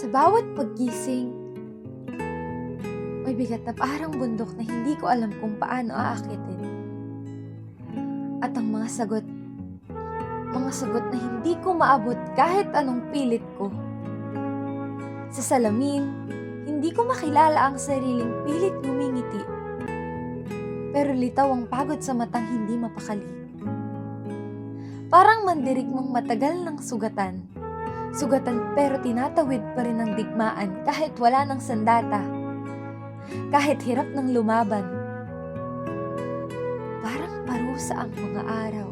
Sa bawat paggising, may bigat na parang bundok na hindi ko alam kung paano aakitin. At ang mga sagot, mga sagot na hindi ko maabot kahit anong pilit ko. Sa salamin, hindi ko makilala ang sariling pilit ngumingiti. Pero litaw ang pagod sa matang hindi mapakali. Parang mandirigmang matagal ng sugatan. Sugatan pero tinatawid pa rin ang digmaan kahit wala ng sandata. Kahit hirap ng lumaban. Parang parusa ang mga araw.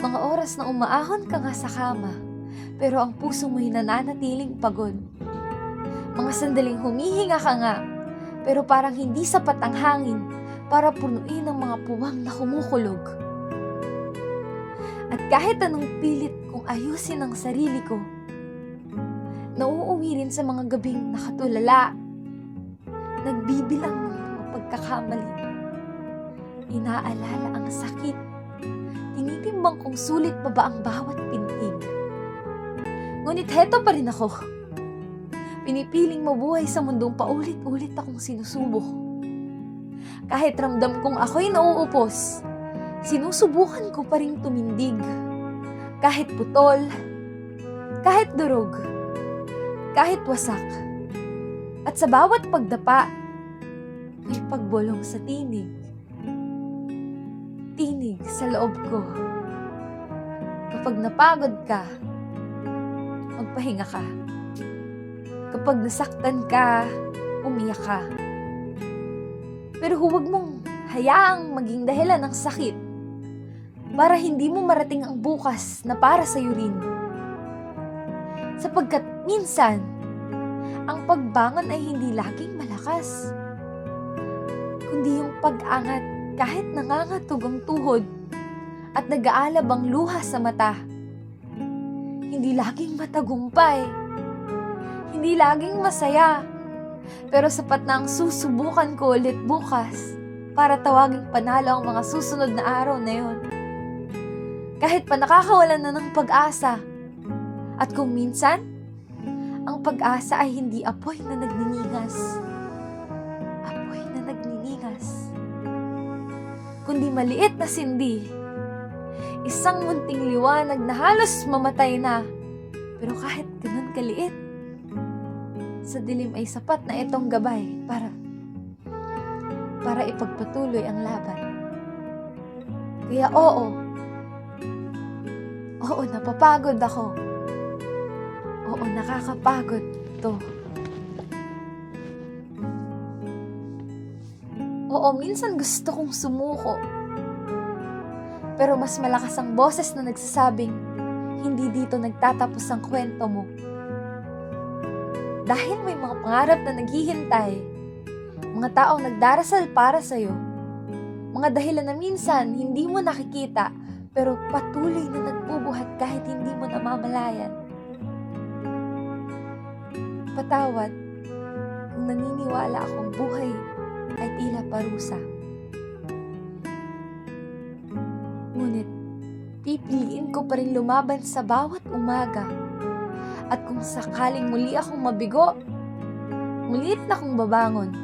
Mga oras na umaahon ka nga sa kama, pero ang puso mo'y nananatiling pagod. Mga sandaling humihinga ka nga, pero parang hindi sapat ang hangin para punuin ang mga puwang na kumukulog. At kahit anong pilit kong ayusin ang sarili ko, nauuwi rin sa mga gabing nakatulala, nagbibilang ng mga pagkakamali. Inaalala ang sakit, tinitimbang kong sulit pa ba ang bawat pintig. Ngunit heto pa rin ako. Pinipiling mabuhay sa mundong paulit-ulit akong sinusubok. Kahit ramdam kong ako'y nauupos, sinusubukan ko pa rin tumindig. Kahit putol, kahit durog, kahit wasak. At sa bawat pagdapa, may pagbulong sa tinig. Tinig sa loob ko. Kapag napagod ka, magpahinga ka. Kapag nasaktan ka, umiyak ka. Pero huwag mong hayaang maging dahilan ng sakit para hindi mo marating ang bukas na para sa rin. Sapagkat minsan, ang pagbangon ay hindi laging malakas. Kundi yung pag-angat kahit nangangatog ang tuhod at nag-aalab ang luha sa mata. Hindi laging matagumpay. Hindi laging masaya. Pero sapat na ang susubukan ko ulit bukas para tawaging panalo ang mga susunod na araw na yon. Kahit pa nakakawalan na ng pag-asa. At kung minsan, ang pag-asa ay hindi apoy na nagniningas. Apoy na nagniningas. Kundi maliit na sindi. Isang munting liwanag na halos mamatay na. Pero kahit ganun kaliit, sa dilim ay sapat na itong gabay para para ipagpatuloy ang laban. Kaya oo, oo, napapagod ako. Oo, nakakapagod to. Oo, minsan gusto kong sumuko. Pero mas malakas ang boses na nagsasabing, hindi dito nagtatapos ang kwento mo. Dahil may mga pangarap na naghihintay, mga taong nagdarasal para sa'yo, mga dahilan na minsan hindi mo nakikita pero patuloy na nagbubuhat kahit hindi mo namamalayan. Patawad kung naniniwala akong buhay ay tila parusa. Ngunit, pipiliin ko pa rin lumaban sa bawat umaga. At kung sakaling muli akong mabigo, mulit na akong babangon.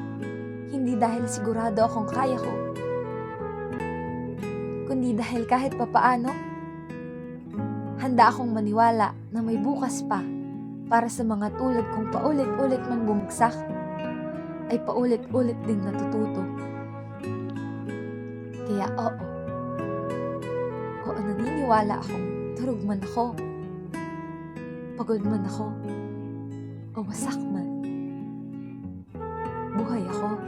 Hindi dahil sigurado akong kaya ko, kundi dahil kahit papaano, handa akong maniwala na may bukas pa para sa mga tulad kong paulit-ulit man bumagsak, ay paulit-ulit ding natututo. Kaya oo, oo naniniwala akong turog man ako, pagod man ako, o wasak man. Buhay ako